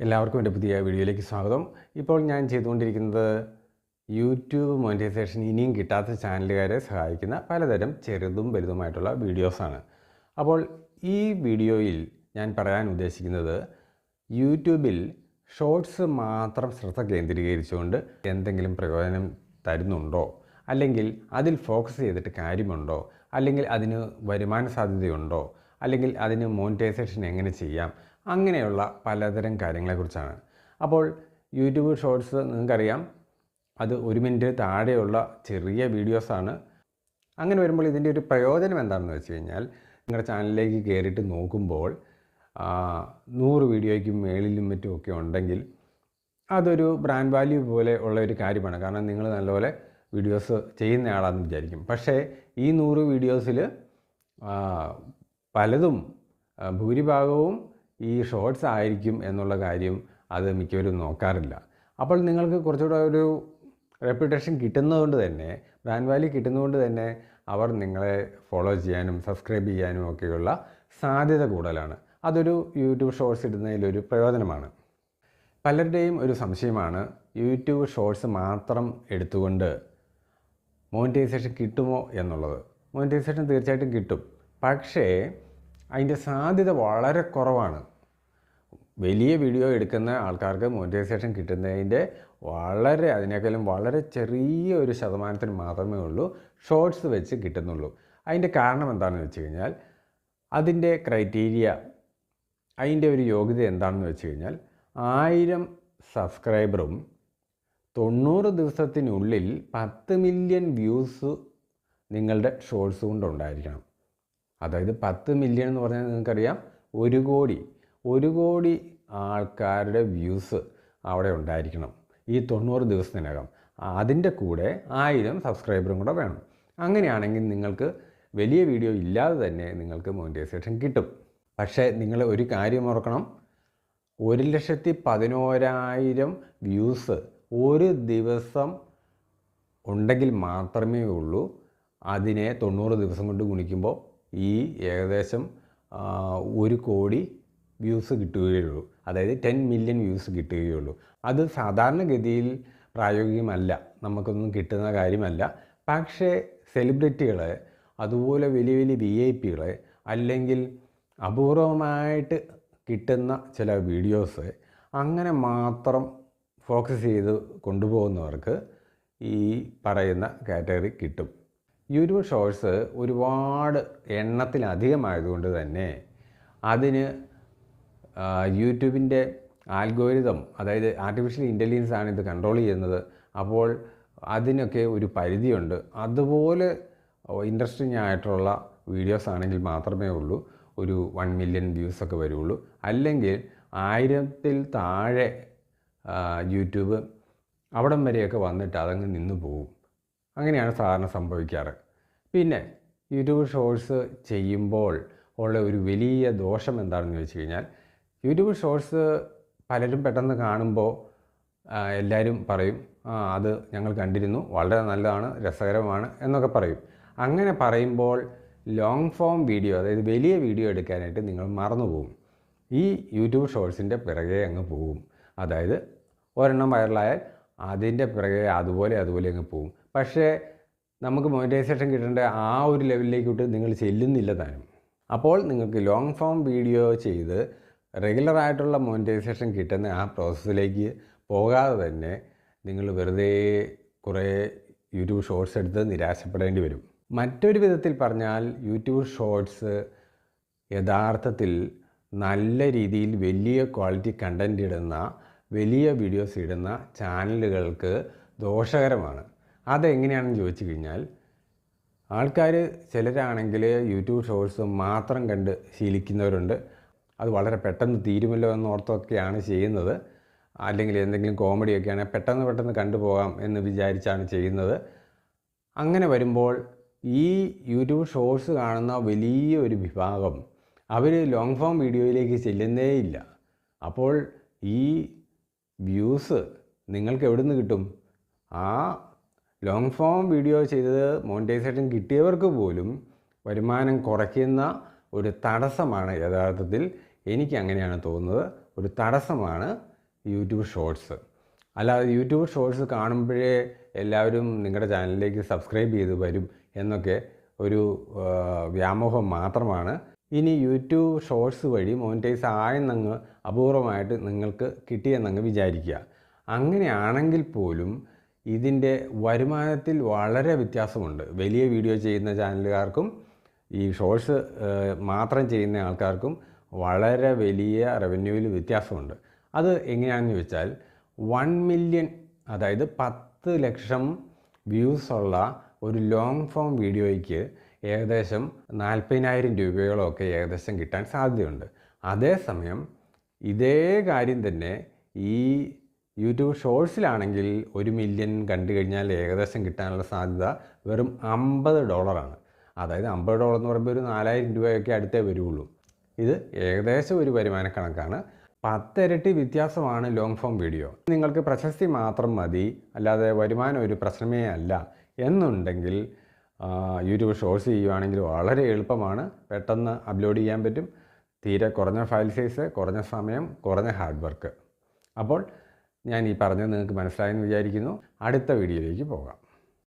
എല്ലാവർക്കും എന്റെ പുതിയ വീഡിയോയിലേക്ക് സ്വാഗതം. ഇപ്പോൾ ഞാൻ ചെയ്തുകൊണ്ടിരിക്കുന്നത് യൂട്യൂബ് മോണിറ്റൈസേഷൻ ഇനിയും കിട്ടാത്ത ചാനലുകാരെ സഹായിക്കുന്ന പലതരം ചെറുതും വലുതുമായിട്ടുള്ള വീഡിയോസാണ് അപ്പോൾ ഈ വീഡിയോയിൽ ഞാൻ പറയാൻ ഉദ്ദേശിക്കുന്നത് യൂട്യൂബിൽ ഷോർട്സ് മാത്രം ശ്രദ്ധ കേന്ദ്രീകരിച്ചുകൊണ്ട് എന്തെങ്കിലും പ്രയോജനം തരുന്നുണ്ടോ? അല്ലെങ്കിൽ അതിൽ ഫോക്കസ് ചെയ്തിട്ട് കാര്യമുണ്ടോ? അല്ലെങ്കിൽ അതിന് വരുമാന സാധ്യതയുണ്ടോ? അല്ലെങ്കിൽ അതിന് മോണിറ്റൈസേഷൻ എങ്ങനെ ചെയ്യാം? അങ്ങനെയുള്ള പലതരം കാര്യങ്ങളെക്കുറിച്ചാണ്. അപ്പോൾ യൂട്യൂബ് ഷോർട്സ് നിങ്ങൾക്കറിയാം അത് ഒരു മിനിറ്റ് താഴെയുള്ള ചെറിയ വീഡിയോസാണ്. അങ്ങനെ വരുമ്പോൾ ഇതിന്റെ ഒരു പ്രയോജനം എന്താണെന്ന് വെച്ച് കഴിഞ്ഞാൽ നിങ്ങളുടെ ചാനലിലേക്ക് കയറിയിട്ട് നോക്കുമ്പോൾ നൂറ് വീഡിയോയ്ക്കും മേളിലും മറ്റുമൊക്കെ ഉണ്ടെങ്കിൽ അതൊരു ബ്രാൻഡ് വാല്യൂ പോലെ ഉള്ള ഒരു കാര്യമാണ്. കാരണം നിങ്ങൾ നല്ലപോലെ വീഡിയോസ് ചെയ്യുന്നയാളാണെന്ന് വിചാരിക്കും. പക്ഷേ ഈ നൂറ് വീഡിയോസിൽ പലതും ഭൂരിഭാഗവും ഈ ഷോർട്സ് ആയിരിക്കും എന്നുള്ള കാര്യം അത് മിക്കവരും നോക്കാറില്ല. അപ്പോൾ നിങ്ങൾക്ക് കുറച്ചുകൂടെ ഒരു റെപ്യൂട്ടേഷൻ കിട്ടുന്നതുകൊണ്ട് തന്നെ ബ്രാൻഡ് വാല്യൂ കിട്ടുന്നതുകൊണ്ട് തന്നെ അവർ നിങ്ങളെ ഫോളോ ചെയ്യാനും സബ്സ്ക്രൈബ് ചെയ്യാനും ഒക്കെയുള്ള സാധ്യത കൂടുതലാണ്. അതൊരു യൂട്യൂബ് ഷോർട്സ് ഇടുന്നതിലൊരു പ്രയോജനമാണ്. പലരുടെയും ഒരു സംശയമാണ് യൂട്യൂബ് ഷോർട്സ് മാത്രം എടുത്തുകൊണ്ട് മോണിറ്റൈസേഷൻ കിട്ടുമോ എന്നുള്ളത്. മോണിറ്റൈസേഷൻ തീർച്ചയായിട്ടും കിട്ടും. പക്ഷേ അതിന്റെ സാധ്യത വളരെ കുറവാണ്. വലിയ വീഡിയോ എടുക്കുന്ന ആൾക്കാർക്ക് മോണിറ്റൈസേഷൻ കിട്ടുന്നതിന്റെ വളരെ അതിനേക്കാളും വളരെ ചെറിയ ഒരു ശതമാനത്തിന് മാത്രമേ ഉള്ളൂ ഷോർട്സ് വെച്ച് കിട്ടുന്നുള്ളൂ. അതിന്റെ കാരണം എന്താണെന്ന് വെച്ച് കഴിഞ്ഞാൽ അതിന്റെ ക്രൈറ്റീരിയ അതിന്റെ ഒരു യോഗ്യത എന്താണെന്ന് വെച്ച് കഴിഞ്ഞാൽ ആയിരം സബ്സ്ക്രൈബറും തൊണ്ണൂറ് ദിവസത്തിനുള്ളിൽ പത്ത് മില്യൺ വ്യൂസ് നിങ്ങളുടെ ഷോർട്സ് കൊണ്ടുണ്ടായിരിക്കണം. അതായത് പത്ത് മില്യൺ എന്ന് പറഞ്ഞാൽ നിങ്ങൾക്കറിയാം ഒരു കോടി. ഒരു കോടി ആൾക്കാരുടെ വ്യൂസ് അവിടെ ഉണ്ടായിരിക്കണം. ഈ തൊണ്ണൂറ് ദിവസത്തിനകം. അതിന്റെ കൂടെ ആയിരം സബ്സ്ക്രൈബറും കൂടെ വേണം. അങ്ങനെയാണെങ്കിൽ നിങ്ങൾക്ക് വലിയ വീഡിയോ ഇല്ലാതെ തന്നെ നിങ്ങൾക്ക് മോണിറ്റൈസേഷൻ കിട്ടും. പക്ഷേ നിങ്ങൾ ഒരു കാര്യം ഓർക്കണം. ഒരു ലക്ഷത്തി പതിനോരായിരം വ്യൂസ് ഒരു ദിവസം ഉണ്ടെങ്കിൽ മാത്രമേ ഉള്ളൂ. അതിനെ തൊണ്ണൂറ് ദിവസം കൊണ്ട് ഗുണിക്കുമ്പോൾ ഈ ഏകദേശം ഒരു കോടി വ്യൂസ് കിട്ടുകയുള്ളൂ അതായത് ടെൻ മില്യൺ വ്യൂസ് കിട്ടുകയുള്ളൂ അത് സാധാരണഗതിയിൽ പ്രായോഗികമല്ല. നമുക്കൊന്നും കിട്ടുന്ന കാര്യമല്ല. പക്ഷേ സെലിബ്രിറ്റികളെ അതുപോലെ വലിയ വലിയ വി ഐ പികളെ അല്ലെങ്കിൽ അപൂർവമായിട്ട് കിട്ടുന്ന ചില വീഡിയോസ് അങ്ങനെ മാത്രം ഫോക്കസ് ചെയ്ത് കൊണ്ടുപോകുന്നവർക്ക് ഈ പറയുന്ന കാറ്റഗറി കിട്ടും. യൂട്യൂബ് ഷോർട്സ് ഒരുപാട് എണ്ണത്തിലധികമായതുകൊണ്ട് തന്നെ അതിന് യൂട്യൂബിന്റെ ആൽഗോരിതം അതായത് ആർട്ടിഫിഷ്യൽ ഇന്റലിജൻസ് ആണ് ഇത് കൺട്രോൾ ചെയ്യുന്നത്. അപ്പോൾ അതിനൊക്കെ ഒരു പരിധിയുണ്ട്. അതുപോലെ ഇൻട്രസ്റ്റിംഗ് ആയിട്ടുള്ള വീഡിയോസ് ആണെങ്കിൽ മാത്രമേ ഉള്ളൂ. ഒരു വൺ മില്യൺ വ്യൂസ് ഒക്കെ വരുള്ളൂ. അല്ലെങ്കിൽ ആയിരത്തിൽ താഴെ യൂട്യൂബ് അവിടം വരെയൊക്കെ വന്നിട്ട് അതങ്ങ് നിന്ന് പോകും. അങ്ങനെയാണ് സാധാരണ സംഭവിക്കാറ്. പിന്നെ യൂട്യൂബ് ഷോർട്സ് ചെയ്യുമ്പോൾ ഉള്ള ഒരു വലിയ ദോഷം എന്താണെന്ന് വെച്ച് കഴിഞ്ഞാൽ യൂട്യൂബ് ഷോർട്സ് പലരും പെട്ടെന്ന് കാണുമ്പോൾ എല്ലാവരും പറയും അത് ഞങ്ങൾ കണ്ടിരുന്നു വളരെ നല്ലതാണ് രസകരമാണ് എന്നൊക്കെ പറയും. അങ്ങനെ പറയുമ്പോൾ ലോങ് ഫോം വീഡിയോ അതായത് വലിയ വീഡിയോ എടുക്കാനായിട്ട് നിങ്ങൾ മറന്നു പോകും ഈ യൂട്യൂബ് ഷോർട്സിന്റെ പിറകെ അങ്ങ് പോകും. അതായത് ഒരെണ്ണം വൈറലായാൽ അതിന്റെ പിറകെ അതുപോലെ അതുപോലെ അങ്ങ് പോകും. പക്ഷേ നമുക്ക് മോണിറ്റൈസേഷൻ കിട്ടേണ്ട ആ ഒരു ലെവലിലേക്കോട്ട് നിങ്ങൾ ചെല്ലുന്നില്ല താനും. അപ്പോൾ നിങ്ങൾക്ക് ലോങ് ഫോം വീഡിയോ ചെയ്ത് റെഗുലർ ആയിട്ടുള്ള മോണിറ്റൈസേഷൻ കിട്ടുന്ന ആ പ്രോസസ്സിലേക്ക് പോകാതെ തന്നെ നിങ്ങൾ വെറുതെ കുറേ യൂട്യൂബ് ഷോർട്സ് എടുത്ത് നിരാശപ്പെടേണ്ടി വരും. മറ്റൊരു വിധത്തിൽ പറഞ്ഞാൽ യൂട്യൂബ് ഷോർട്സ് യഥാർത്ഥത്തിൽ നല്ല രീതിയിൽ വലിയ ക്വാളിറ്റി കണ്ടന്റ് ഇടുന്ന വലിയ വീഡിയോസ് ഇടുന്ന ചാനലുകൾക്ക് ദോഷകരമാണ്. അതെങ്ങനെയാണെന്ന് ചോദിച്ചു കഴിഞ്ഞാൽ ആൾക്കാർ ചിലരാണെങ്കിൽ യൂട്യൂബ് ഷോർട്സ് മാത്രം കണ്ട് ശീലിക്കുന്നവരുണ്ട്. അത് വളരെ പെട്ടെന്ന് തീരുമല്ലോ എന്നോർത്തൊക്കെയാണ് ചെയ്യുന്നത്. അല്ലെങ്കിൽ എന്തെങ്കിലും കോമഡിയൊക്കെയാണ് പെട്ടെന്ന് പെട്ടെന്ന് കണ്ടുപോകാം എന്ന് വിചാരിച്ചാണ് ചെയ്യുന്നത്. അങ്ങനെ വരുമ്പോൾ ഈ യൂട്യൂബ് ഷോർട്സ് കാണുന്ന വലിയ ഒരു വിഭാഗം അവർ ലോങ് ഫോം വീഡിയോയിലേക്ക് ചെല്ലുന്നേയില്ല. അപ്പോൾ ഈ വ്യൂസ് നിങ്ങൾക്ക് എവിടെ നിന്ന് കിട്ടും? ആ ലോങ് ഫോം വീഡിയോ ചെയ്തത് മോണിറ്റൈസേഷൻ കിട്ടിയവർക്ക് പോലും വരുമാനം കുറയ്ക്കുന്ന ഒരു തടസ്സമാണ് യഥാർത്ഥത്തിൽ എനിക്ക് അങ്ങനെയാണ് തോന്നുന്നത്. ഒരു തടസ്സമാണ് യൂട്യൂബ് ഷോർട്സ്. അല്ലാതെ യൂട്യൂബ് ഷോർട്സ് കാണുമ്പോഴേ എല്ലാവരും നിങ്ങളുടെ ചാനലിലേക്ക് സബ്സ്ക്രൈബ് ചെയ്ത് വരും എന്നൊക്കെ ഒരു വ്യാമോഹം മാത്രമാണ്. ഇനി യൂട്യൂബ് ഷോർട്സ് വഴി മോണിറ്റൈസ് ആയെന്നങ്ങ് അപൂർവമായിട്ട് നിങ്ങൾക്ക് കിട്ടിയെന്നങ്ങ് വിചാരിക്കുക. അങ്ങനെയാണെങ്കിൽ പോലും ഇതിന്റെ വരുമാനത്തിൽ വളരെ വ്യത്യാസമുണ്ട്. വലിയ വീഡിയോ ചെയ്യുന്ന ചാനലുകാർക്കും ഈ ഷോർട്സ് മാത്രം ചെയ്യുന്ന ആൾക്കാർക്കും വളരെ വലിയ റവന്യൂവിൽ വ്യത്യാസമുണ്ട്. അത് എങ്ങനെയാണെന്ന് വെച്ചാൽ വൺ മില്യൺ അതായത് പത്ത് ലക്ഷം വ്യൂസ് ഉള്ള ഒരു ലോങ് ഫോം വീഡിയോയ്ക്ക് ഏകദേശം നാൽപ്പതിനായിരം രൂപയോളമൊക്കെ ഏകദേശം കിട്ടാൻ സാധ്യതയുണ്ട്. അതേസമയം ഇതേ കാര്യം തന്നെ ഈ യൂട്യൂബ് ഷോർട്സിലാണെങ്കിൽ ഒരു മില്യൺ കണ്ടു കഴിഞ്ഞാൽ ഏകദേശം കിട്ടാനുള്ള സാധ്യത വെറും അമ്പത് ഡോളറാണ്. അതായത് അമ്പത് ഡോളർ എന്ന് പറയുമ്പോൾ ഒരു നാലായിരം രൂപയൊക്കെ അടുത്തേ വരുള്ളൂ. ഇത് ഏകദേശം ഒരു വരുമാന കണക്കാണ്. പത്തിരട്ടി വ്യത്യാസമാണ് ലോങ് ഫോം വീഡിയോ നിങ്ങൾക്ക് പ്രശസ്തി മാത്രം മതി അല്ലാതെ വരുമാനം ഒരു പ്രശ്നമേ അല്ല. എന്നുണ്ടെങ്കിൽ യൂട്യൂബ് ഷോർട്സ് ചെയ്യുകയാണെങ്കിൽ വളരെ എളുപ്പമാണ്. പെട്ടെന്ന് അപ്ലോഡ് ചെയ്യാൻ പറ്റും. തീരെ കുറഞ്ഞ ഫയൽ സൈസ് കുറഞ്ഞ സമയം കുറഞ്ഞ ഹാർഡ് വർക്ക് അപ്പോൾ ഞാൻ ഈ പറഞ്ഞത് നിങ്ങൾക്ക് മനസ്സിലായെന്ന് വിചാരിക്കുന്നു. അടുത്ത വീഡിയോയിലേക്ക് പോകാം.